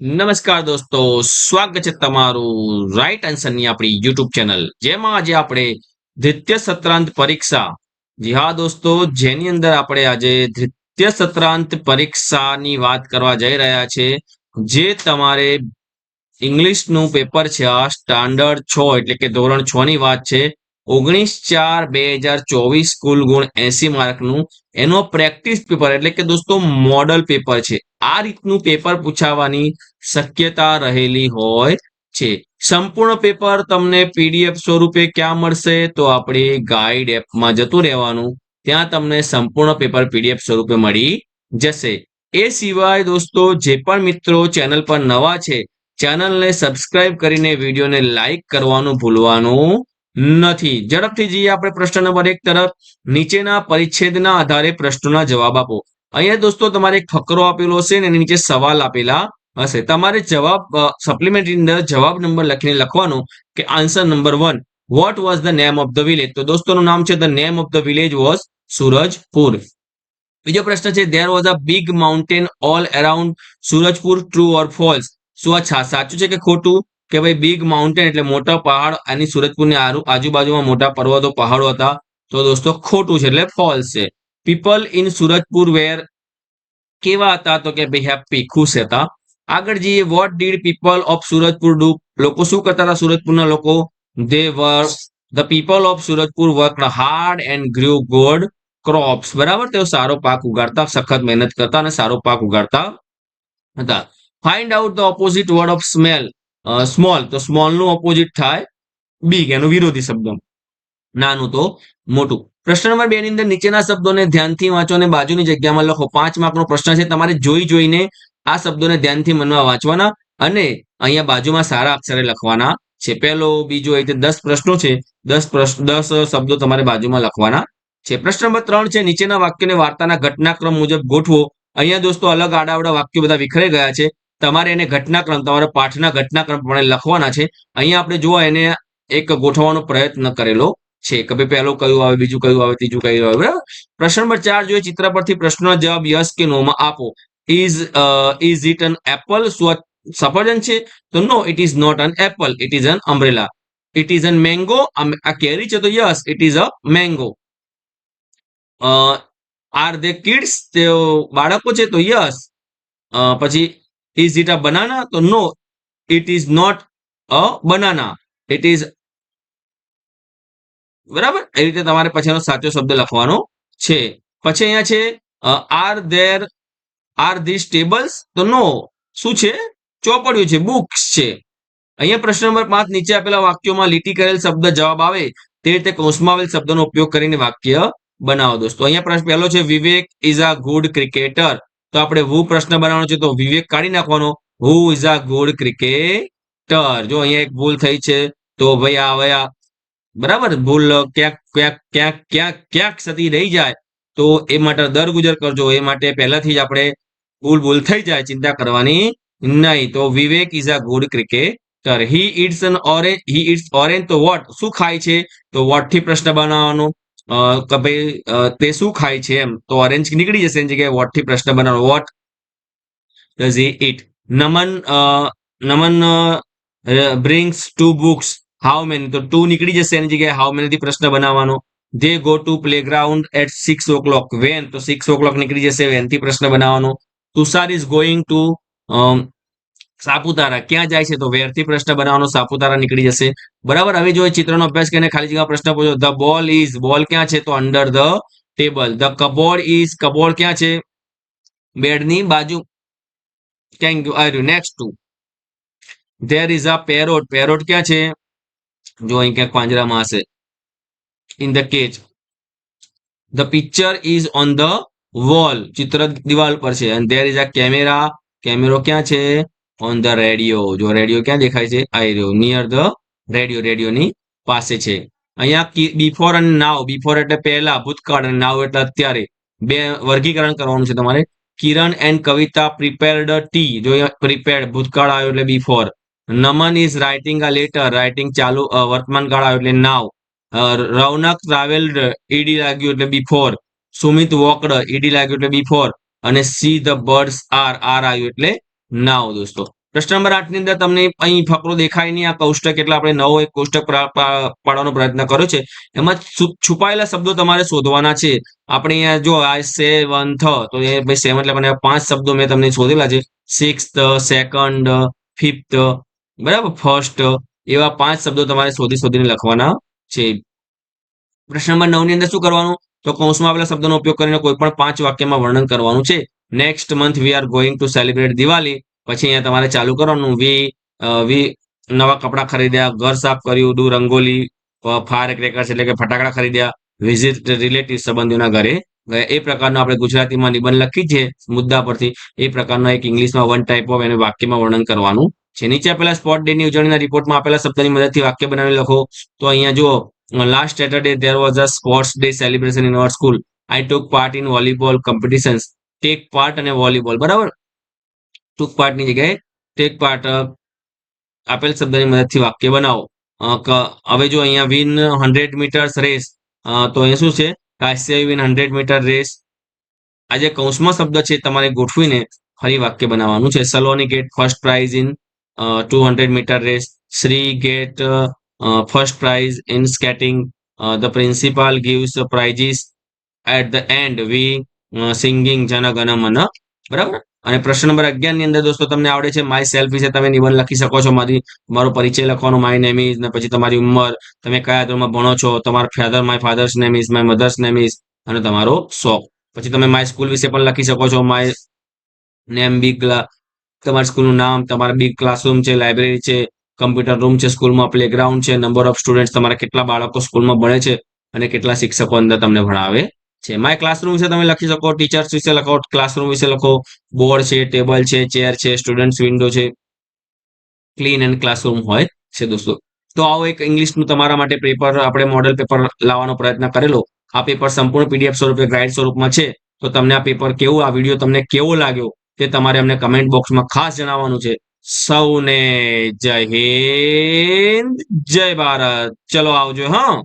નમસ્કાર દોસ્તો, સ્વાગત છે તમારું રાઈટ આન્સરની આપણી યુટ્યુબ ચેનલ જેમાં આજે આપણે દ્વિતીય સત્રાંત પરીક્ષા. જી હા દોસ્તો, જેની અંદર આપણે આજે દ્વિતીય સત્રાંત પરીક્ષાની વાત કરવા જઈ રહ્યા છે, જે તમારે ઇંગ્લિશનું પેપર છે આ સ્ટાન્ડર્ડ છ એટલે કે ધોરણ છ ની વાત છે. ઓગણીસ ચાર બે હજાર ચોવીસ કુલ ગુણ એસી માર્કનું. એનો પ્રેક્ટિસ પેપર એટલે કે દોસ્તો મોડલ પેપર છે. આ રીતનું પેપર પૂછાવાની શક્યતા રહેલી હોય છે. સંપૂર્ણ પેપર તમને પીડીએફ સ્વરૂપે ક્યાં મળશે? તો આપણી ગાઈડ એપમાં જતું રહેવાનું. ત્યાં તમને સંપૂર્ણ પેપર પીડીએફ સ્વરૂપે મળી જશે. એ સિવાય દોસ્તો જે પણ મિત્રો ચેનલ પર નવા છે, ચેનલને સબસ્ક્રાઇબ કરીને વિડીયોને લાઈક કરવાનું ભૂલવાનું નથી. ઝડપથી જઈએ આપણે પ્રશ્ન નંબર એક તરફ. નીચેના પરિચ્છેદના આધારે પ્રશ્નોના જવાબ આપો. અહીંયા દોસ્તો તમારે એક ફકરો આપેલો હશે ને એની નીચે સવાલ આપેલા હશે. તમારે જવાબ સપ્લિમેન્ટરી અંદર જવાબ નંબર લખીને લખવાનો કે answer number one what was the name of the village તો દોસ્તોનું નામ છે the name of the village was Surajpur બીજો પ્રશ્ન છે there was a big mountain all around Surajpur true or false શું આ સાચું છે કે ખોટું? કે ભાઈ બિગ માઉન્ટેન એટલે મોટા પહાડ અને સુરતપુરની આજુબાજુમાં મોટા પર્વતો, પહાડો હતા. તો દોસ્તો, ખોટું છે એટલે ફોલ્સ છે. પીપલ ઇન સુરજપુર વેર કેવા હતા તો કે ભાઈ હેપી ખુશ હતા. આગળ જઈએ what did people of Suratpur do લોકો શું કરતા હતા સુરતપુરના લોકો? They were the people of Suratpur work hard and grew good crops બરાબર? તેઓ સારો પાક ઉગાડતા, સખત મહેનત કરતા અને સારો પાક ઉગાડતા હતા. Find out the opposite word of smell small તો સ્મોલનું ઓપોઝિટ થાય બિગ એનો વિરોધી શબ્દ. નાનું તો મોટું. પ્રશ્ન નંબર બે ની અંદર નીચેના શબ્દોને ધ્યાનથી વાંચો અને બાજુની જગ્યામાં લખો પાંચ માર્કનો પ્રશ્ન છે. તમારે જોઈ જોઈને આ શબ્દોને ધ્યાનથી મનમાં વાંચવાના અને અહીંયા બાજુમાં સારા અક્ષરે લખવાના છે. પહેલો, બીજો, એ દસ પ્રશ્નો છે. દસ પ્રશ્ન દસ શબ્દો તમારે બાજુમાં લખવાના છે. પ્રશ્ન નંબર ત્રણ છે, નીચેના વાક્યને વાર્તાના ઘટનાક્રમ મુજબ ગોઠવો. અહીંયા દોસ્તો અલગ આડાવડા વાક્યો બધા વિખરાઈ ગયા છે. તમારે એને ઘટનાક્રમ, તમારા પાઠના ઘટનાક્રમ પ્રમાણે લખવાના છે. અહીંયા આપણે જોવા એને એક ગોઠવવાનો પ્રયત્ન કરેલો છે. કે ભાઈ પહેલો કયું આવે, બીજું કયું આવે, ત્રીજું કયું આવે, બરાબર? પ્રશ્ન નંબર ચાર જોઈએ ચિત્ર પરથી પ્રશ્નનો જવાબ યસ કે નોમાં આપો. Is is it an apple સફરજન છે? તો no it is not an apple it is an umbrella it is an mango આ કેરી છે તો yes it is a mango are they kids? તેઓ બાળકો છે તો યસ. પછી ઇઝ it a બનાના તો no it is not a banana it is બરાબર? એ રીતે તમારે પછીનો સાચો શબ્દ લખવાનો છે. પછી અહીંયા છે are there are this tables તો નો શું છે? ચોપડિયું છે બુક્સ છે. અહીંયા પ્રશ્ન નંબર પાંચ નીચે આપેલા વાક્યોમાં લીટી કરેલ શબ્દ જવાબ આવે તે રીતે કૌંસમાં આવેલ શબ્દનો ઉપયોગ કરીને વાક્ય બનાવો દોસ્તો. અહીંયા પ્રશ્ન પહેલો છે, Vivek is a good cricketer તો આપણે વુ પ્રશ્ન બનાવવાનો છે તો વિવેક કાઢી નાખવાનો. Who is a good cricketer. જો અહીંયા એક ભૂલ થઈ છે, તો ભાઈ આ હવે બરાબર ભૂલ ક્યાંક ક્યાંક ક્યાંક ક્યાંક ક્યાંક સતી રહી જાય, તો એ માટે દર ગુજર કરજો. એ માટે પહેલાથી જ આપણે ભૂલ ભૂલ થઈ જાય, ચિંતા કરવાની નહીં. તો Vivek is a good cricketer. He it's an orange, he it's orange તો વોટ? શું ખાય છે? તો વોટથી પ્રશ્ન બનાવવાનો. કે ભાઈ તે શું ખાય છે એમ? તો ઓરેન્જ નીકળી જશે એની જગ્યાએ. વોટથી પ્રશ્ન બનાવો what does he it Naman Naman brings two books how many તો ટુ નીકળી જશે એની જગ્યાએ. હાઉ મેની થી પ્રશ્ન બનાવવાનો? જે go to playground at six o'clock when તો સિક્સ ઓ ક્લોક નીકળી જશે. વેનથી પ્રશ્ન બનાવવાનો? Tushar is going to Saputara. ક્યાં જાય છે તો વેરથી પ્રશ્ન બનાવવાનો સાપુતારા નીકળી જશે. બરાબર? હવે જો ચિત્રનો અભ્યાસ કરીને ખાલી જગ્યા પ્રશ્ન પૂછો. ધ બોલ ઇઝ બોલ ક્યાં છે? તો under the table the cupboard is cupboard ક્યાં છે? બેડની બાજુ. Thank you આર્યું next to there is a parrot parrot ક્યાં છે? જો અહીં ક્યાંક પાંજરામાં હશે. In the cage the picture is on the wall ચિત્ર દિવાલ પર છે. અને ધેર ઇઝ અ કેમેરા કેમેરો ક્યાં છે? ઓન ધ રેડિયો જો રેડિયો ક્યાં દેખાય છે? આઈ રહ્યો. નિયર ધ રેડિયો રેડિયોની પાસે છે. અહીંયા બિફોર અને નાવ બિફોર એટલે પહેલા, ભૂતકાળ અને નાવ એટલે અત્યારે. બે વર્ગીકરણ કરવાનું છે તમારે. Kiran and Kavita prepared tea જો પ્રિપેર્ડ ભૂતકાળ આવ્યો એટલે before Naman is writing a letter writing ચાલુ વર્તમાન કાળ આવ્યો એટલે નાવ રૌનક ટ્રાવેલ્ડ ઈડી લાગ્યું એટલે બિફોર સુમિત વોકડ ઈડી લાગ્યું એટલે બિફોર અને see the birds are are આવ્યું એટલે નાવ દોસ્તો. પ્રશ્ન નંબર આઠની અંદર તમને અહીં ફકરો દેખાય નહીં. આ કૌષ્ટક એટલે આપણે નવો એક કોષ્ટક પાડવાનો પ્રયત્ન કર્યો છે. એમાં છુપાયેલા શબ્દો તમારે શોધવાના છે. આપણે અહીંયા જો આ સેવન થ, તો એ ભાઈ સેવન એટલે મને પાંચ શબ્દો મેં તમને શોધેલા છે. સિક્સ સેકન્ડ, ફિફ્થ, બરાબર? ફર્સ્ટ, એવા પાંચ શબ્દો તમારે શોધી શોધીને લખવાના છે. પ્રશ્ન નંબર નવની અંદર શું કરવાનું? તો કૌંસમાં આપેલા શબ્દોનો ઉપયોગ કરીને કોઈ પણ પાંચ વાક્યમાં વર્ણન કરવાનું છે. Next month we are going to celebrate Diwali પછી અહીંયા તમારે ચાલુ કરવાનું. વી વી નવા કપડાં ખરીદ્યા, ઘર સાફ કર્યું ડુ રંગોલી ફાયર ક્રેકર્સ એટલે કે ફટાકડા ખરીદ્યા વિઝિટ રિલેટિવ સંબંધીઓના ઘરે. એ પ્રકારનો આપણે ગુજરાતીમાં નિબંધ લખી છે મુદ્દા પરથી. એ પ્રકારનો એક ઇંગ્લિશમાં વન ટાઈપ ઓફ એને વાક્યમાં વર્ણન કરવાનું છે. નીચે આપેલા સ્પોટ ડે ની ઉજવણીના રિપોર્ટમાં આપેલા શબ્દની મદદથી વાક્ય બનાવી લખો. તો અહીંયા જુઓ last Saturday there was a sports day celebration in our school I took part in volleyball competitions. Take part અને વોલીબોલ બરાબર? ટૂંક પાર્ટની જગ્યાએ ટેક પાર્ટ આપેલ શબ્દની મદદથી વાક્ય બનાવો. હવે જો અહીંયા વિન હંડ્રેડ મીટર્સ રેસ તો અહીંયા શું છે? Kashyap win hundred metre race આ જે કૌંસમાં શબ્દ છે તમારે ગોઠવીને ફરી વાક્ય બનાવવાનું છે. Saloni get first prize in two hundred metre race Shree get first prize in skating the principal gives prizes at the end we singing Janagana Mana બરાબર? અને પ્રશ્ન નંબર અગિયારની અંદર દોસ્તો, તમને આવડે છે માય સેલ્ફ વિશે તમે નિબંધ લખી શકો છો મારી, મારો પરિચય લખવાનો માય નેમ ઇઝ ને પછી તમારી ઉંમર, તમે કયા ધોરણમાં ભણો છો, તમારા father my father's name is my mother's name is અને તમારો શોખ. પછી તમે માય સ્કૂલ વિશે પણ લખી શકો છો માય નેમ બી તમારી સ્કૂલનું નામ, તમારા બી ક્લાસરૂમ છે લાઇબ્રેરી છે કમ્પ્યુટર રૂમ છે સ્કૂલમાં પ્લેગ્રાઉન્ડ છે નંબર ઓફ સ્ટુડન્ટ્સ તમારા કેટલા બાળકો સ્કૂલમાં ભણે છે, અને કેટલા શિક્ષકો અંદર તમને ભણાવે છે. માય ક્લાસરૂમ વિશે તમે લખી શકો ટીચર્સ વિશે લખો ક્લાસરૂમ વિશે લખો બોર્ડ છે ટેબલ છે ચેર છે સ્ટુડન્ટ્સ વિન્ડો છે. ક્લીન એન્ડ ક્લાસરૂમ હોય છે દોસ્તો. તો આવો એક ઇંગ્લિશનું તમારા માટે પેપર આપણે મોડેલ પેપર લાવવાનો પ્રયત્ન કરેલો. આ પેપર સંપૂર્ણ પીડીએફ સ્વરૂપે ગાઈડ સ્વરૂપમાં છે. તો તમને આ પેપર કેવું, આ વીડિયો તમને કેવો લાગ્યો, તે તમારે અમને કમેન્ટ બોક્સમાં ખાસ જણાવવાનું છે. સૌને જય હિન્દ, જય ભારત. ચલો આવજો, હા.